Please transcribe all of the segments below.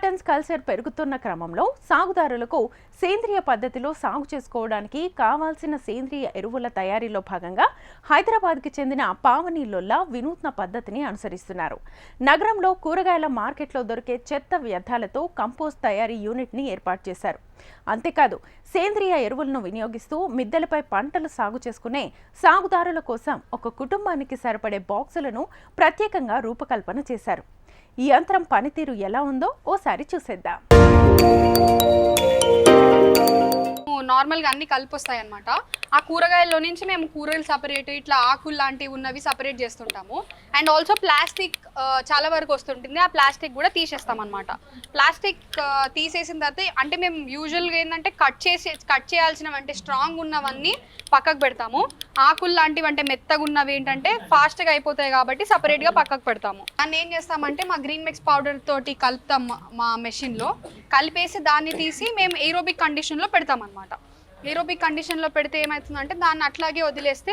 Cottons culture పెరుగుతున్న క్రమంలో సాగుదారులకు సేంద్రియ పద్ధతిలో సాగు చేసుకోవడానికి కావాల్సిన సేంద్రియ ఎరువుల తయారీలో భాగంగా హైదరాబాద్కి చెందిన పావని లొల్లా వినూత్న పద్ధతిని అనుసరిస్తున్నారు. నగరంలో కూరగాయల మార్కెట్లో దొరికే చెత్త వ్యర్థాలతో కంపోస్ట్ తయారీ యూనిట్ని ఏర్పాటు చేశారు. అంతేకాదు సేంద్రియ ఎరువులను వినియోగిస్తూ మిద్దెలపై పంటలు సాగు చేసుకునే సాగుదారుల కోసం ఒక కుటుంబానికి సరిపడే బాక్సులను ప్రత్యేకంగా రూపకల్పన చేశారు. ఈ యంత్రం పనితీరు ఎలా ఉందో ఓసారి చూసేద్దాం. నార్మల్గా అన్ని కలిపి వస్తాయి అనమాట ఆ కూరగాయల్లో నుంచి మేము కూరలు సపరేట్ ఇట్లా ఆకులు లాంటివి ఉన్నవి సపరేట్ చేస్తుంటాము. అండ్ ఆల్సో ప్లాస్టిక్ చాలా వరకు వస్తుంటుంది. ఆ ప్లాస్టిక్ కూడా తీసేస్తాం అనమాట ప్లాస్టిక్ తీసేసిన తర్వాత అంటే మేము యూజువల్గా ఏంటంటే కట్ చేసి కట్ చేయాల్సినవి అంటే స్ట్రాంగ్ ఉన్నవన్నీ పక్కకు పెడతాము. ఆకులు లాంటివి అంటే మెత్తగా ఉన్నవి ఏంటంటే ఫాస్ట్గా అయిపోతాయి కాబట్టి సపరేట్గా పక్కకు పెడతాము. దాన్ని ఏం చేస్తామంటే మా గ్రీన్ మిక్స్ పౌడర్ తోటి కలుపుతాం మా- మా మెషిన్లో కలిపేసి దాన్ని తీసి మేము ఏరోబిక్ కండిషన్లో పెడతాం అనమాట ఏరోబిక్ కండిషన్లో పెడితే ఏమవుతుందంటే దాన్ని అట్లాగే వదిలేస్తే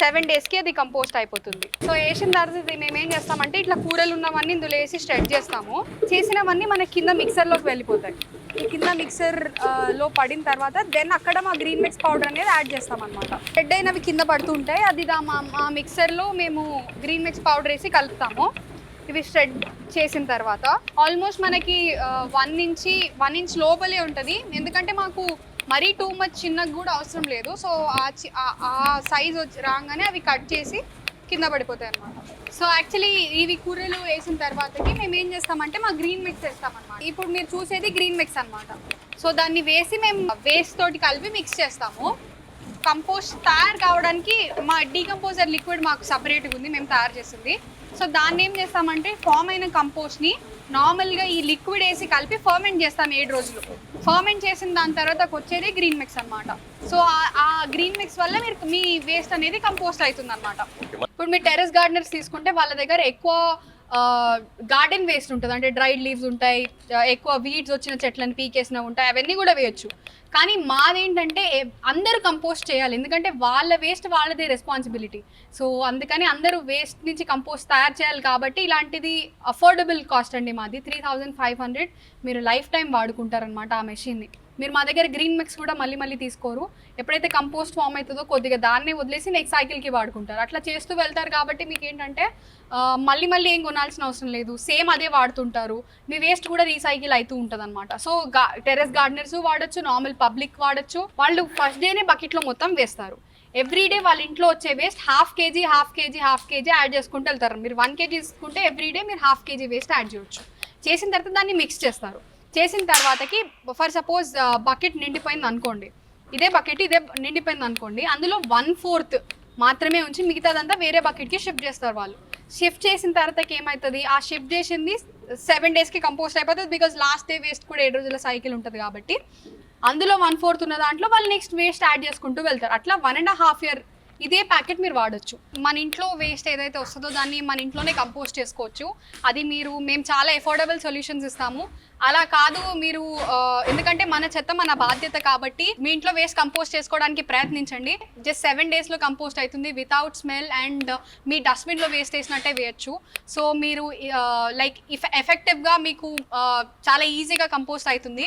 సెవెన్ డేస్కి అది కంపోస్ట్ అయిపోతుంది. సో వేసిన తర్వాత మేము ఏం చేస్తామంటే ఇట్లా కూరలు ఉన్నవన్నీ ఇందులో వేసి స్ట్రెడ్ చేస్తాము. చేసినవన్నీ మన కింద మిక్సర్లోకి వెళ్ళిపోతాయి. ఈ కింద మిక్సర్లో పడిన తర్వాత దెన్ అక్కడ మా గ్రీన్ మిక్స్ పౌడర్ అనేది యాడ్ చేస్తాం అనమాట రెడ్ అయినవి కింద పడుతుంటాయి అది మా మా మిక్సర్లో మేము గ్రీన్ మిక్స్ పౌడర్ వేసి కలుపుతాము. ఇవి స్ట్రెడ్ చేసిన తర్వాత. ఆల్మోస్ట్ మనకి వన్ ఇంచి వన్ ఇంచ్ లోపలే ఉంటుంది. ఎందుకంటే మాకు మరీ టూ మచ్ చిన్నగా కూడా అవసరం లేదు. సో ఆ చి- ఆ- సైజ్ వచ్చి రాగానే అవి కట్ చేసి కింద పడిపోతాయి అనమాట సో యాక్చువల్లీ ఇవి కూరలు వేసిన తర్వాతకి మేము ఏం చేస్తామంటే మా గ్రీన్ మిక్స్ వేస్తామన్నమాట. అనమాట ఇప్పుడు మీరు చూసేది గ్రీన్ మిక్స్ అన్నమాట. సో దాన్ని వేసి మేము వేస్ట్ తోటి కలిపి మిక్స్ చేస్తాము. కంపోస్ట్ తయారు కావడానికి మా డీకంపోజర్ లిక్విడ్ మాకు సపరేట్గా ఉంది మేము తయారు చేస్తుంది సో దాన్ని ఏం చేస్తామంటే ఫామ్ అయిన కంపోస్ట్ని నార్మల్గా ఈ లిక్విడ్ వేసి కలిపి ఫర్మెంట్ చేస్తాం ఏడు రోజులు. ఫర్మెంట్ చేసిన దాని తర్వాత వచ్చేది గ్రీన్ మిక్స్ అన్నమాట. సో ఆ- ఆ గ్రీన్ మిక్స్ వల్ల మీరు మీ వేస్ట్ అనేది కంపోస్ట్ అవుతుంది అనమాట ఇప్పుడు మీరు టెరెస్ గార్డెనర్స్ తీసుకుంటే వాళ్ళ దగ్గర ఎక్కువ గార్డెన్ వేస్ట్ ఉంటుంది. అంటే డ్రైడ్ లీవ్స్ ఉంటాయి ఎక్కువ వీడ్స్ వచ్చిన చెట్లను పీకేసినవి ఉంటాయి అవన్నీ కూడా వేయొచ్చు. కానీ మాదేంటంటే అందరూ కంపోస్ట్ చేయాలి. ఎందుకంటే వాళ్ళ వేస్ట్ వాళ్ళదే రెస్పాన్సిబిలిటీ సో అందుకని అందరూ వేస్ట్ నుంచి కంపోస్ట్ తయారు చేయాలి కాబట్టి ఇలాంటిది అఫోర్డబుల్ కాస్ట్ అండి మాది. త్రీ థౌజండ్ ఫైవ్ హండ్రెడ్ మీరు లైఫ్ టైం వాడుకుంటారనమాట ఆ మెషిన్ని మీరు మా దగ్గర గ్రీన్ మిక్స్ కూడా మళ్ళీ మళ్ళీ తీసుకోరు. ఎప్పుడైతే కంపోస్ట్ ఫామ్ అవుతుందో కొద్దిగా దాన్నే వదిలేసి నెక్స్ట్ సైకిల్కి వాడుకుంటారు. అట్లా చేస్తూ వెళ్తారు కాబట్టి మీకు ఏంటంటే మళ్ళీ మళ్ళీ ఏం కొనాల్సిన అవసరం లేదు. సేమ్ అదే వాడుతుంటారు. మీ వేస్ట్ కూడా రీసైకిల్ అవుతూ ఉంటుంది అనమాట సో గా టెరెస్ గార్డెనర్స్ వాడచ్చు నార్మల్ పబ్లిక్ వాడచ్చు. వాళ్ళు ఫస్ట్ డేనే బకెట్లో మొత్తం వేస్తారు. ఎవ్రీ డే వాళ్ళ ఇంట్లో వచ్చే waste half KG half KG half KG add చేసుకుంటూ వెళ్తారు. మీరు వన్ కేజీ తీసుకుంటే ఎవ్రీ డే మీరు హాఫ్ కేజీ వేస్ట్ యాడ్ చేయొచ్చు. చేసిన తర్వాత దాన్ని మిక్స్ చేస్తారు. చేసిన తర్వాతకి ఫర్ సపోజ్ బకెట్ నిండిపోయింది అనుకోండి. ఇదే బకెట్ ఇదే నిండిపోయింది అనుకోండి. అందులో వన్ ఫోర్త్ మాత్రమే ఉంచి మిగతాదంతా వేరే బకెట్కి షిఫ్ట్ చేస్తారు వాళ్ళు. షిఫ్ట్ చేసిన తర్వాతకి ఏమవుతుంది ఆ షిఫ్ట్ చేసింది సెవెన్ డేస్కి కంపోస్ట్ అయిపోతుంది బికాజ్ లాస్ట్ డే వేస్ట్ కూడా ఏడు రోజుల సైకిల్ ఉంటుంది కాబట్టి. అందులో వన్ ఫోర్త్ ఉన్న దాంట్లో వాళ్ళు నెక్స్ట్ వేస్ట్ యాడ్ చేసుకుంటూ వెళ్తారు. అట్లా వన్ అండ్ హాఫ్ ఇయర్ ఇదే ప్యాకెట్ మీరు వాడొచ్చు. మన ఇంట్లో వేస్ట్ ఏదైతే వస్తుందో దాన్ని మన ఇంట్లోనే కంపోస్ట్ చేసుకోవచ్చు. అది మీరు మేము చాలా ఎఫోర్డబుల్ సొల్యూషన్స్ ఇస్తాము. అలా కాదు మీరు ఎందుకంటే మన చెత్త మన బాధ్యత కాబట్టి మీ ఇంట్లో వేస్ట్ కంపోస్ట్ చేసుకోవడానికి ప్రయత్నించండి. జస్ట్ సెవెన్ డేస్లో కంపోస్ట్ అవుతుంది వితౌట్ స్మెల్ అండ్ మీ డస్ట్బిన్లో వేస్ట్ వేసినట్టే వేయచ్చు. సో మీరు లైక్ ఇఫ్ ఎఫెక్టివ్గా మీకు చాలా ఈజీగా కంపోస్ట్ అవుతుంది.